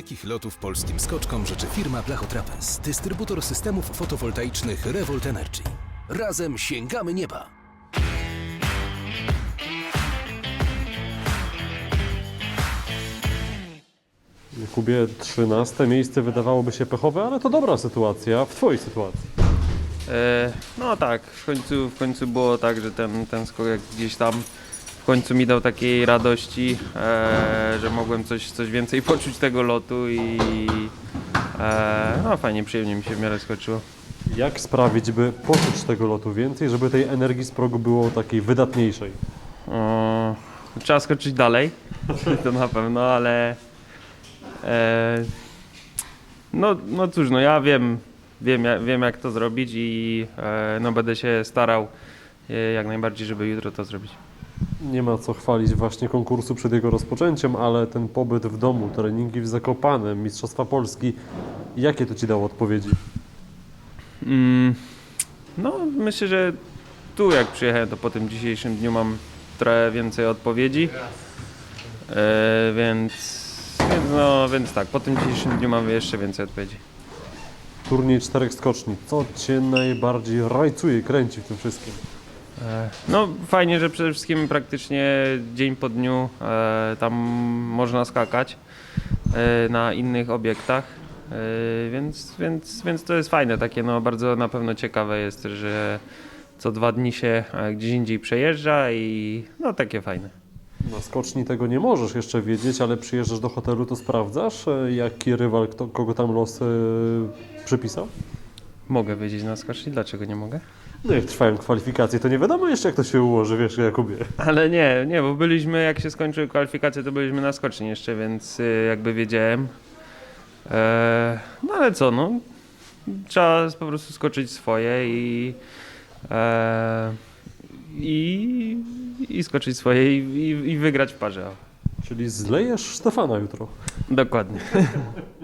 dalekich lotów polskim skoczkom życzy firma Blachotrapez, dystrybutor systemów fotowoltaicznych Revolt Energy. Razem sięgamy nieba! Kubie 13 miejsce wydawałoby się pechowe, ale to dobra sytuacja w twojej sytuacji. E, no tak, w końcu, w końcu było tak, że ten, ten skok jak gdzieś tam w końcu mi dał takiej radości, e, że mogłem coś, coś więcej poczuć tego lotu i e, no fajnie, przyjemnie mi się w miarę skoczyło. Jak sprawić, by poczuć tego lotu więcej, żeby tej energii z progu było takiej wydatniejszej? O, trzeba skoczyć dalej, to na pewno, ale e, no, no cóż, no ja wiem, wiem, ja- wiem jak to zrobić i e, no będę się starał e, jak najbardziej, żeby jutro to zrobić. Nie ma co chwalić właśnie konkursu przed jego rozpoczęciem, ale ten pobyt w domu, treningi w Zakopanem, Mistrzostwa Polski, jakie to Ci dało odpowiedzi? Mm, no, myślę, że tu jak przyjechałem, to po tym dzisiejszym dniu mam trochę więcej odpowiedzi. E, więc, więc, no, więc tak, po tym dzisiejszym dniu mam jeszcze więcej odpowiedzi. Turniej czterech skoczni, co Cię najbardziej rajcuje, kręci w tym wszystkim? No, fajnie, że przede wszystkim praktycznie dzień po dniu e, tam można skakać e, na innych obiektach. E, więc, więc, więc to jest fajne, takie no bardzo na pewno ciekawe jest, że co dwa dni się gdzieś indziej przejeżdża i no takie fajne. Na skoczni tego nie możesz jeszcze wiedzieć, ale przyjeżdżasz do hotelu, to sprawdzasz, jaki rywal, kto, kogo tam los przypisał? Mogę wiedzieć na skoczni, dlaczego nie mogę? No jak trwają kwalifikacje, to nie wiadomo jeszcze jak to się ułoży, wiesz Jakubie. Ale nie, nie, bo byliśmy, jak się skończyły kwalifikacje, to byliśmy na skoczni jeszcze, więc y, jakby wiedziałem. E, no ale co, no, trzeba po prostu skoczyć swoje i, e, i, i skoczyć swoje i, i, i wygrać w parze. Czyli zlejesz Stefana jutro. Dokładnie.